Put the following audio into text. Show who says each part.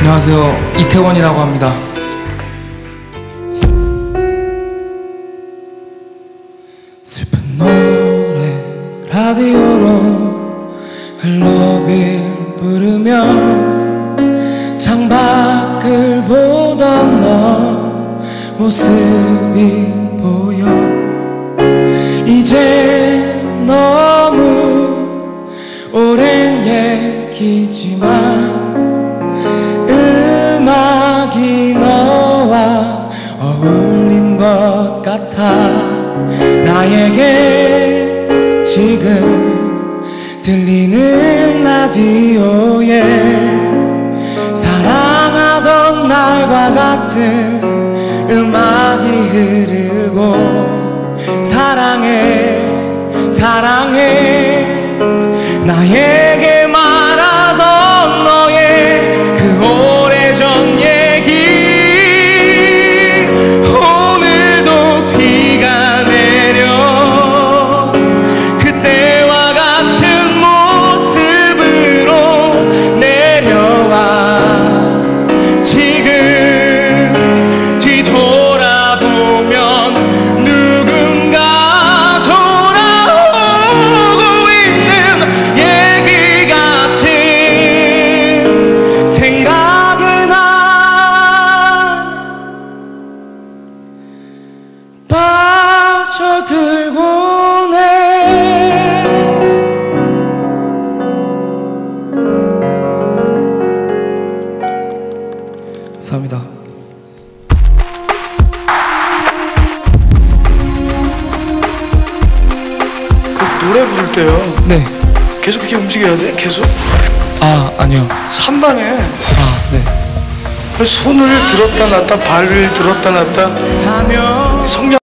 Speaker 1: 안녕하세요. 이태원이라고 합니다. 슬픈 노래 라디오로 흘러빌 부르며 창밖을 보던 너 모습이 보여 이제 너무 오랜 얘기지만 같아. 나에게 지금 들리는 라디오에 사랑하던 날과 같은 음악이 흐르고 사랑해 사랑해 빠져들곤 해 감사합니다.
Speaker 2: 그 노래 부를 때요.
Speaker 1: 네.
Speaker 2: 계속 이렇게 움직여야 돼? 계속?
Speaker 1: 아, 아니요.
Speaker 2: 산반에
Speaker 1: 아, 네.
Speaker 2: 손을 들었다 놨다 발을 들었다 놨다
Speaker 1: 하면
Speaker 2: 성량